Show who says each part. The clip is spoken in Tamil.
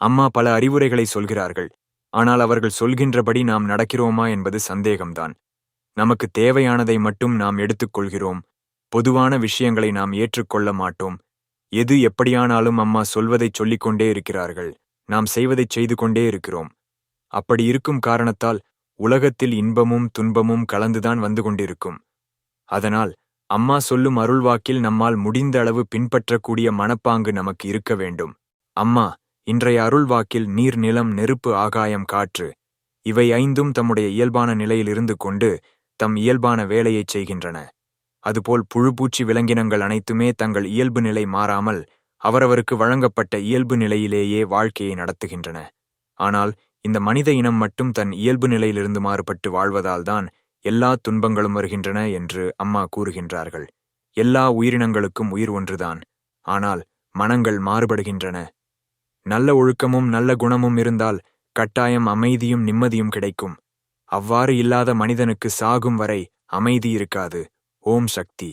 Speaker 1: அம்மா பல அறிவுரைகளை சொல்கிறார்கள். ஆனால் அவர்கள் சொல்கின்றபடி நாம் நடக்கிறோமா என்பது சந்தேகம்தான். நமக்கு தேவையானதை மட்டும் நாம் எடுத்துக்கொள்கிறோம் பொதுவான விஷயங்களை நாம் ஏற்றுக்கொள்ள மாட்டோம். எது எப்படியானாலும் அம்மா சொல்வதைச் சொல்லிக்கொண்டே இருக்கிறார்கள். நாம் செய்வதைச் செய்து கொண்டே இருக்கிறோம். அப்படி இருக்கும் காரணத்தால் உலகத்தில் இன்பமும் துன்பமும் கலந்துதான் வந்து கொண்டிருக்கும். அதனால் அம்மா சொல்லும் அருள்வாக்கில் நம்மால் முடிந்த அளவு பின்பற்றக்கூடிய மனப்பாங்கு நமக்கு இருக்க வேண்டும். அம்மா இன்றைய அருள்வாக்கில் நீர் நிலம் நெருப்பு ஆகாயம் காற்று இவை ஐந்தும் தம்முடைய இயல்பான நிலையில் இருந்து கொண்டு தம் இயல்பான வேலையைச் செய்கின்றன. அதுபோல் புழுபூச்சி விலங்கினங்கள் அனைத்துமே தங்கள் இயல்பு நிலை மாறாமல் அவரவருக்கு வழங்கப்பட்ட இயல்பு நிலையிலேயே வாழ்க்கையை நடத்துகின்றன. ஆனால் இந்த மனித இனம் மட்டும் தன் இயல்பு நிலையிலிருந்து மாறுபட்டு வாழ்வதால்தான் எல்லா துன்பங்களும் வருகின்றன என்று அம்மா கூறுகின்றார்கள். எல்லா உயிரினங்களுக்கும் உயிர் ஒன்றுதான். ஆனால் மனங்கள் மாறுபடுகின்றன. நல்ல ஒழுக்கமும் நல்ல குணமும் இருந்தால் கட்டாயம் அமைதியும் நிம்மதியும் கிடைக்கும். அவ்வாறு இல்லாத மனிதனுக்கு சாகும் வரை அமைதி இருக்காது. ஓம் சக்தி.